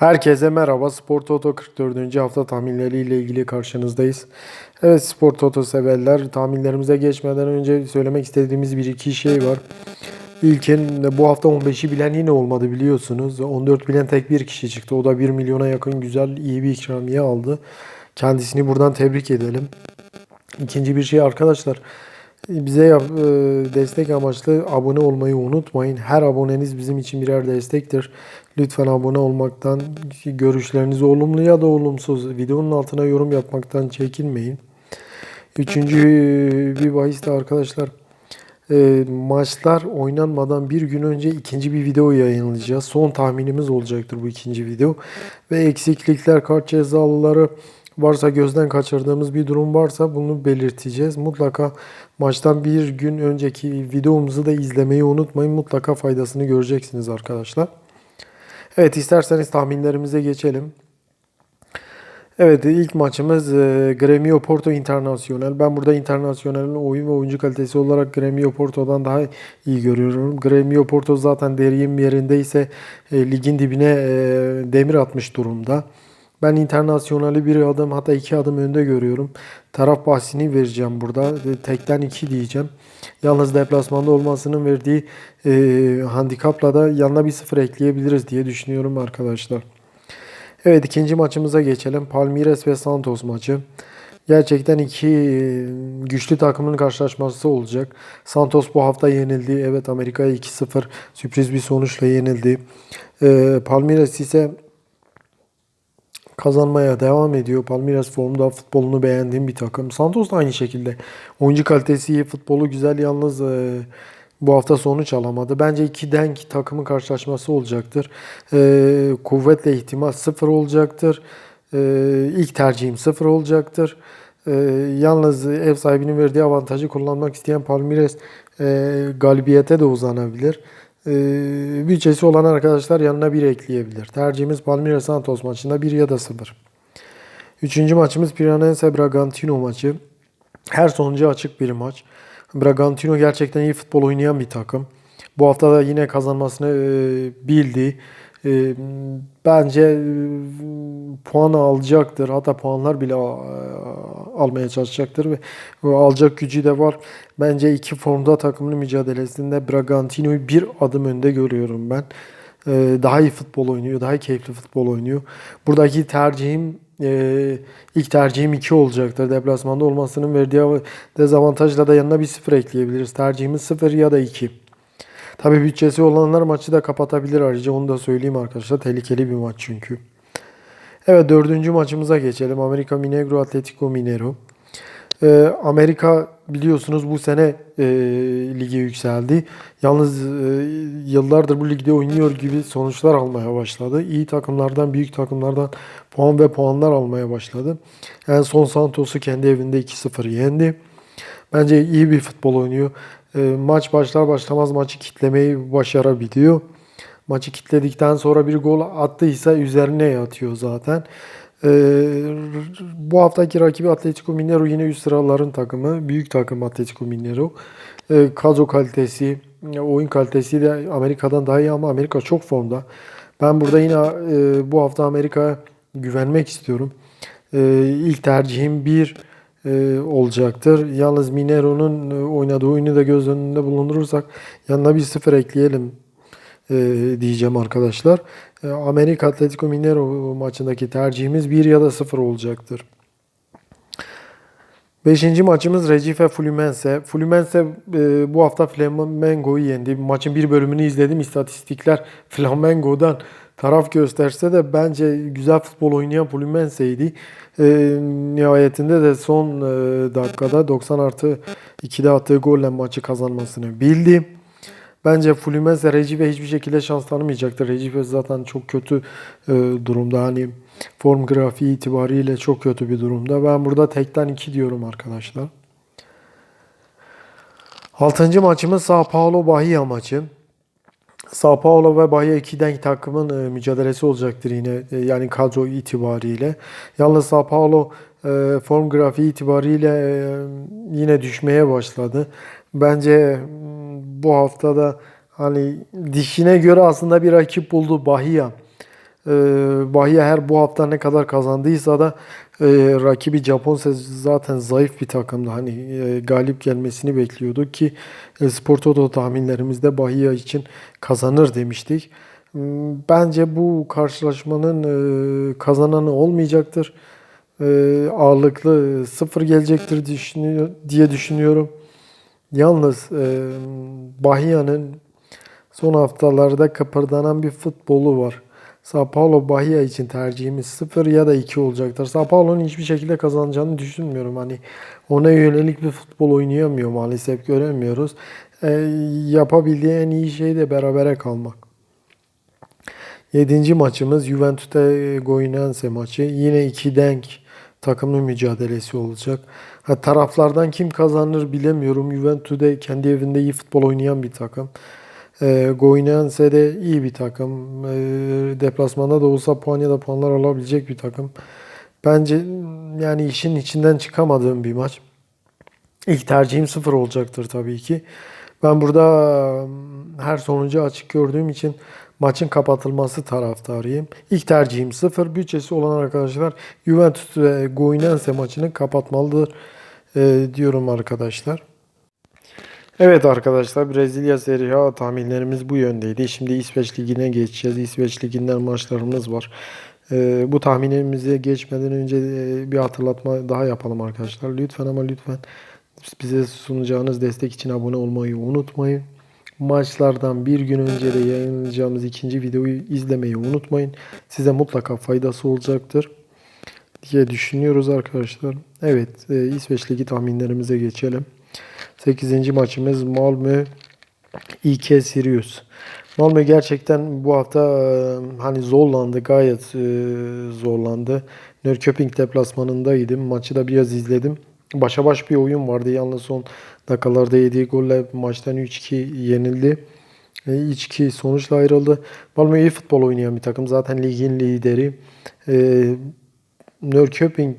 Herkese merhaba. Spor Toto 44. hafta tahminleriyle ilgili karşınızdayız. Evet Spor Toto severler. Tahminlerimize geçmeden önce söylemek istediğimiz bir iki şey var. İlkin bu hafta 15'i bilen yine olmadı biliyorsunuz. 14 bilen tek bir kişi çıktı. O da 1 milyona yakın güzel iyi bir ikramiye aldı. Kendisini buradan tebrik edelim. İkinci bir şey arkadaşlar bize yap- e, destek amaçlı abone olmayı unutmayın. Her aboneniz bizim için birer destektir. Lütfen abone olmaktan, görüşlerinizi olumlu ya da olumsuz videonun altına yorum yapmaktan çekinmeyin. Üçüncü bir bahis de arkadaşlar e, maçlar oynanmadan bir gün önce ikinci bir video yayınlayacağız. Son tahminimiz olacaktır bu ikinci video. Ve eksiklikler, kart cezalıları varsa gözden kaçırdığımız bir durum varsa bunu belirteceğiz. Mutlaka maçtan bir gün önceki videomuzu da izlemeyi unutmayın. Mutlaka faydasını göreceksiniz arkadaşlar. Evet isterseniz tahminlerimize geçelim. Evet ilk maçımız e, Gremio Porto Internacional. Ben burada Internacional'in oyun ve oyuncu kalitesi olarak Gremio Porto'dan daha iyi görüyorum. Gremio Porto zaten deriyim yerindeyse e, ligin dibine e, demir atmış durumda. Ben Internacional'i bir adım hatta iki adım önde görüyorum. Taraf bahsini vereceğim burada. Tekten iki diyeceğim. Yalnız deplasmanda olmasının verdiği e, handikapla da yanına bir sıfır ekleyebiliriz diye düşünüyorum arkadaşlar. Evet ikinci maçımıza geçelim. Palmeiras ve Santos maçı. Gerçekten iki e, güçlü takımın karşılaşması olacak. Santos bu hafta yenildi. Evet Amerika'ya 2-0 sürpriz bir sonuçla yenildi. Ee, Palmeiras ise kazanmaya devam ediyor. Palmeiras formda futbolunu beğendiğim bir takım. Santos da aynı şekilde. Oyuncu kalitesi iyi, futbolu güzel yalnız e, bu hafta sonuç alamadı. Bence iki denk takımın karşılaşması olacaktır. E, kuvvetle ihtimal sıfır olacaktır. E, ilk tercihim sıfır olacaktır. E, yalnız ev sahibinin verdiği avantajı kullanmak isteyen Palmeiras e, galibiyete de uzanabilir. E, bütçesi olan arkadaşlar yanına bir ekleyebilir. Tercihimiz Palmeiras Santos maçında 1 ya da 0. Üçüncü maçımız Piranense Bragantino maçı. Her sonucu açık bir maç. Bragantino gerçekten iyi futbol oynayan bir takım. Bu hafta da yine kazanmasını e, bildi. E, bence e, puan alacaktır. Hatta puanlar bile a- almaya çalışacaktır ve ve alacak gücü de var. Bence iki formda takımın mücadelesinde Bragantino'yu bir adım önde görüyorum ben. E, daha iyi futbol oynuyor, daha keyifli futbol oynuyor. Buradaki tercihim e, ilk tercihim 2 olacaktır. Deplasmanda olmasının verdiği av- dezavantajla da yanına bir 0 ekleyebiliriz. Tercihimiz 0 ya da 2. Tabi bütçesi olanlar maçı da kapatabilir ayrıca onu da söyleyeyim arkadaşlar. Tehlikeli bir maç çünkü. Evet dördüncü maçımıza geçelim. Amerika Minegro Atletico Minero. Ee, Amerika biliyorsunuz bu sene e, lige yükseldi. Yalnız e, yıllardır bu ligde oynuyor gibi sonuçlar almaya başladı. İyi takımlardan, büyük takımlardan puan ve puanlar almaya başladı. En son Santos'u kendi evinde 2-0 yendi. Bence iyi bir futbol oynuyor. E, maç başlar başlamaz maçı kitlemeyi başarabiliyor. Maçı kitledikten sonra bir gol attıysa üzerine yatıyor zaten. Ee, bu haftaki rakibi Atletico Mineiro yine üst sıraların takımı. Büyük takım Atletico Mineiro. Ee, kadro kalitesi, oyun kalitesi de Amerika'dan daha iyi ama Amerika çok formda. Ben burada yine e, bu hafta Amerika'ya güvenmek istiyorum. Ee, ilk tercihim bir e, olacaktır. Yalnız Mineiro'nun e, oynadığı oyunu da göz önünde bulundurursak yanına bir sıfır ekleyelim e, diyeceğim arkadaşlar. E, Amerika Atletico Mineiro maçındaki tercihimiz 1 ya da 0 olacaktır. Beşinci maçımız Recife Fluminense. Fluminense e, bu hafta Flamengo'yu yendi. Maçın bir bölümünü izledim. İstatistikler Flamengo'dan taraf gösterse de bence güzel futbol oynayan Fluminense'ydi. E, nihayetinde de son e, dakikada 90 artı 2'de attığı golle maçı kazanmasını bildi. Bence Fluminense Recife hiçbir şekilde şans tanımayacaktır. Recife zaten çok kötü e, durumda. Hani form grafiği itibariyle çok kötü bir durumda. Ben burada tekten 2 diyorum arkadaşlar. Altıncı maçımız Sao Paulo Bahia maçı. Sao Paulo ve Bahia iki denk takımın e, mücadelesi olacaktır yine e, yani kadro itibariyle. Yalnız Sao Paulo e, form grafiği itibariyle yine düşmeye başladı. Bence m, bu haftada hani dişine göre aslında bir rakip buldu Bahia. Bahia her bu hafta ne kadar kazandıysa da e, rakibi Japonse zaten zayıf bir takımdı. Hani e, galip gelmesini bekliyorduk ki e, Spor Toto tahminlerimizde Bahia için kazanır demiştik. Hmm, Bence bu karşılaşmanın e, kazananı olmayacaktır. E, ağırlıklı sıfır gelecektir düşünüyor, diye düşünüyorum. Yalnız e, Bahia'nın son haftalarda kıpırdanan bir futbolu var. Sao Paulo Bahia için tercihimiz 0 ya da 2 olacaktır. Sao Paulo'nun hiçbir şekilde kazanacağını düşünmüyorum. Hani ona yönelik bir futbol oynayamıyor maalesef göremiyoruz. E, yapabildiği en iyi şey de berabere kalmak. Yedinci maçımız Juventus'te Goianese maçı. Yine iki denk takımlı mücadelesi olacak. Ha, taraflardan kim kazanır bilemiyorum. Juventus'de kendi evinde iyi futbol oynayan bir takım. E, Goianese de iyi bir takım. E, deplasmanda da olsa puan ya da puanlar alabilecek bir takım. Bence yani işin içinden çıkamadığım bir maç. İlk tercihim sıfır olacaktır tabii ki. Ben burada ım, her sonucu açık gördüğüm için maçın kapatılması taraftarıyım. İlk tercihim sıfır. Bütçesi olan arkadaşlar Juventus ve Goianese maçını kapatmalıdır e, diyorum arkadaşlar. Evet arkadaşlar Brezilya Serie A tahminlerimiz bu yöndeydi. Şimdi İsveç Ligi'ne geçeceğiz. İsveç Ligi'nden maçlarımız var. Ee, bu tahminimize geçmeden önce e, bir hatırlatma daha yapalım arkadaşlar. Lütfen ama lütfen bize sunacağınız destek için abone olmayı unutmayın. Maçlardan bir gün önce de yayınlayacağımız ikinci videoyu izlemeyi unutmayın. Size mutlaka faydası olacaktır diye düşünüyoruz arkadaşlar. Evet, e, İsveç Ligi tahminlerimize geçelim. 8. maçımız Malmö İK Sirius. Malmö gerçekten bu hafta e, hani zorlandı, gayet e, zorlandı. Nörköping deplasmanındaydım. Maçı da biraz izledim. Başa baş bir oyun vardı. Yalnız son dakikalarda yediği golle maçtan 3-2 yenildi. E, 3-2 sonuçla ayrıldı. Malmö iyi futbol oynayan bir takım. Zaten ligin lideri. E, Nörköping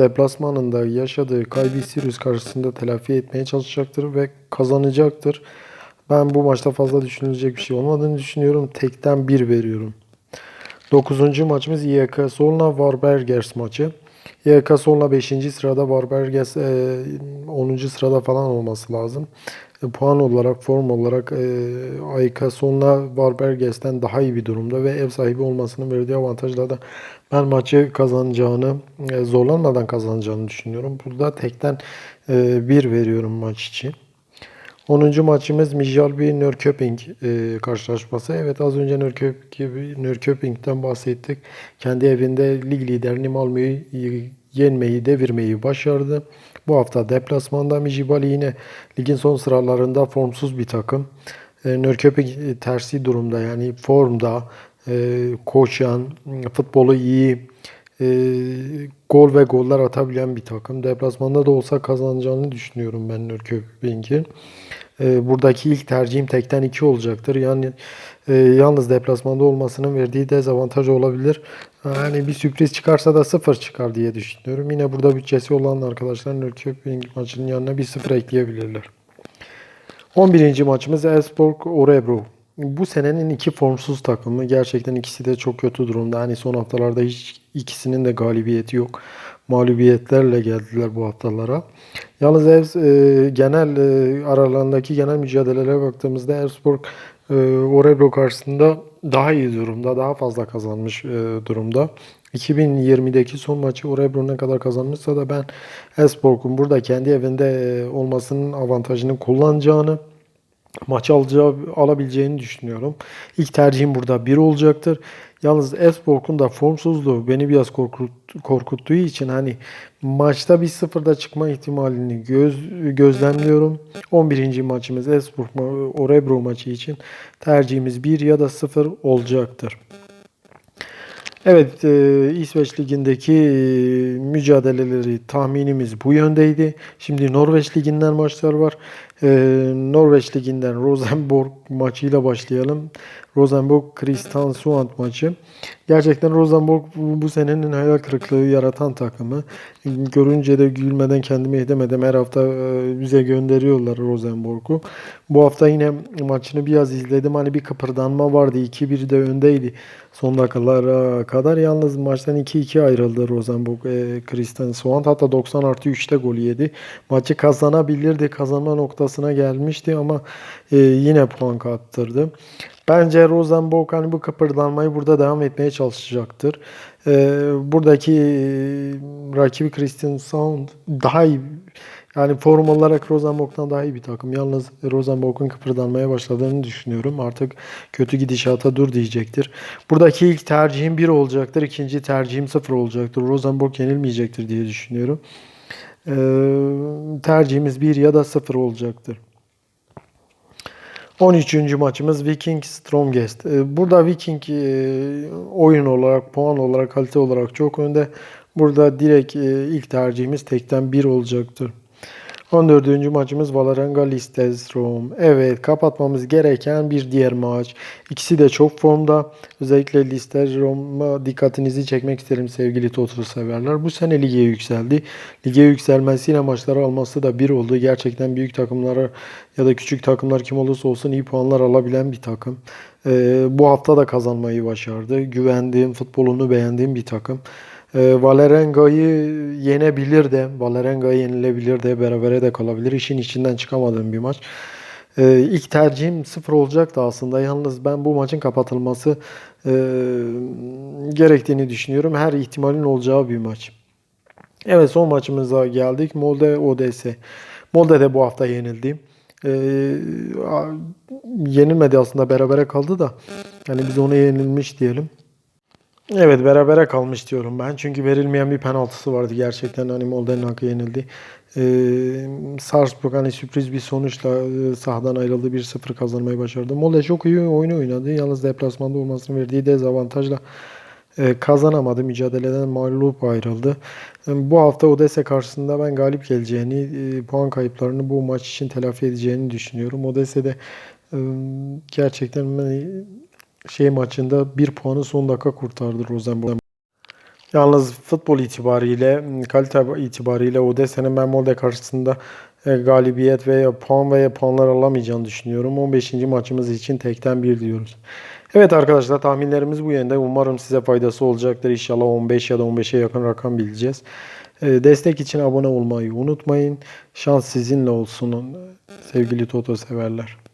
deplasmanında yaşadığı kaybı Sirius karşısında telafi etmeye çalışacaktır ve kazanacaktır. Ben bu maçta fazla düşünülecek bir şey olmadığını düşünüyorum. Tekten 1 veriyorum. 9. maçımız İYK Solna Varbergers maçı. İYK Solna 5. sırada Varbergers e, 10. sırada falan olması lazım. E, puan olarak, form olarak e, İYK Solna Varbergers'ten daha iyi bir durumda ve ev sahibi olmasının verdiği avantajla da ben maçı kazanacağını, e, zorlanmadan kazanacağını düşünüyorum. Burada tekten 1 veriyorum maç için. 10. maçımız Mijalbi Nörköping e, karşılaşması. Evet az önce Nörköping, bahsettik. Kendi evinde lig liderini Malmö'yü yenmeyi, devirmeyi başardı. Bu hafta deplasmanda Mijibali yine ligin son sıralarında formsuz bir takım. E, Nörköping tersi durumda yani formda, e, koşan, futbolu iyi, e, gol ve goller atabilen bir takım. Deplasmanda da olsa kazanacağını düşünüyorum ben Nörköping'in. E, buradaki ilk tercihim tekten 2 olacaktır. Yani e, yalnız deplasmanda olmasının verdiği dezavantaj olabilir. Yani bir sürpriz çıkarsa da 0 çıkar diye düşünüyorum. Yine burada bütçesi olan arkadaşlar Nörköping maçının yanına bir 0 ekleyebilirler. 11. maçımız Elfsborg Orebro. Bu senenin iki formsuz takımı. Gerçekten ikisi de çok kötü durumda. Hani son haftalarda hiç ikisinin de galibiyeti yok. Mağlubiyetlerle geldiler bu haftalara. Yalnız e, genel e, aralarındaki genel mücadelelere baktığımızda Elfsborg e, Orebro karşısında daha iyi durumda. Daha fazla kazanmış e, durumda. 2020'deki son maçı Orebro ne kadar kazanmışsa da ben Elfsborg'un burada kendi evinde e, olmasının avantajını kullanacağını maç alacağı, alabileceğini düşünüyorum. İlk tercihim burada 1 olacaktır. Yalnız Elfsborg'un da formsuzluğu beni biraz korkut, korkuttuğu için hani maçta bir sıfırda çıkma ihtimalini göz, gözlemliyorum. 11. maçımız Elfsborg Orebro maçı için tercihimiz 1 ya da 0 olacaktır. Evet, e, İsveç Ligi'ndeki e, mücadeleleri tahminimiz bu yöndeydi. Şimdi Norveç Ligi'nden maçlar var. E, Norveç Ligi'nden Rosenborg maçıyla başlayalım. Rosenborg Kristiansund maçı. Gerçekten Rosenborg bu, senenin hayal kırıklığı yaratan takımı. Görünce de gülmeden kendimi edemedim. Her hafta e, bize gönderiyorlar Rosenborg'u. Bu hafta yine maçını biraz izledim. Hani bir kıpırdanma vardı. 2-1 de öndeydi. son dakikalara kadar. Yalnız maçtan 2-2 ayrıldı Rosenborg e, Kristiansand. Hatta 90 artı 3'te gol yedi. Maçı kazanabilirdi. Kazanma noktasına gelmişti ama e, yine puan kaptırdı. Bence Rosenborg hani bu kıpırdanmayı burada devam etmeye çalışacaktır. E, buradaki e, rakibi Kristiansand daha iyi yani form olarak Rosenborg'dan daha iyi bir takım. Yalnız Rosenborg'un kıpırdanmaya başladığını düşünüyorum. Artık kötü gidişata dur diyecektir. Buradaki ilk tercihim 1 olacaktır. ikinci tercihim 0 olacaktır. Rosenborg yenilmeyecektir diye düşünüyorum. Ee, tercihimiz 1 ya da 0 olacaktır. 13. maçımız Viking Strongest. Ee, Burada Viking e, oyun olarak, puan olarak, kalite olarak çok önde. Burada direkt e, ilk tercihimiz tekten 1 olacaktır. 14. maçımız Vålerenga Lillestrøm. Evet, kapatmamız gereken bir diğer maç. İkisi de çok formda. Özellikle Lillestrøm'a dikkatinizi çekmek isterim sevgili Toto severler. Bu sene lige yükseldi. Lige yükselmesiyle maçları alması da bir oldu. Gerçekten büyük takımlara ya da küçük takımlar kim olursa olsun iyi puanlar alabilen bir takım. Ee, bu hafta da kazanmayı başardı. Güvendiğim, futbolunu beğendiğim bir takım. E, Valerenga'yı yenebilir de, Valerenga yenilebilir de, berabere de kalabilir. İşin içinden çıkamadığım bir maç. E, ilk tercihim sıfır olacaktı aslında. Yalnız ben bu maçın kapatılması e, gerektiğini düşünüyorum. Her ihtimalin olacağı bir maç. Evet son maçımıza geldik. Molde ODS. Molde de bu hafta yenildi. E, yenilmedi aslında berabere kaldı da. Yani biz ona yenilmiş diyelim. Evet berabere kalmış diyorum ben. Çünkü verilmeyen bir penaltısı vardı. Gerçekten hani Molde'nin hakkı yenildi. Ee, Salzburg hani sürpriz bir sonuçla e, sahadan ayrıldı. 1-0 kazanmayı başardı. Molde çok iyi oyunu oynadı. Yalnız deplasmanda olmasının verdiği dezavantajla e, kazanamadı. Mücadeleden mağlup ayrıldı. E, bu hafta Odessa karşısında ben galip geleceğini, puan kayıplarını bu maç için telafi edeceğini düşünüyorum. Odessa'da gerçekten hani şey maçında bir puanı son dakika kurtardı Rosenborg. Yalnız futbol itibariyle, kalite itibariyle Odessa'nın ben Molde karşısında e, galibiyet veya puan veya puanlar alamayacağını düşünüyorum. 15. maçımız için tekten bir diyoruz. Evet arkadaşlar tahminlerimiz bu yönde. Umarım size faydası olacaktır. İnşallah 15 ya da 15'e yakın rakam bileceğiz. E, Destek için abone olmayı unutmayın. Şans sizinle olsun sevgili Toto severler.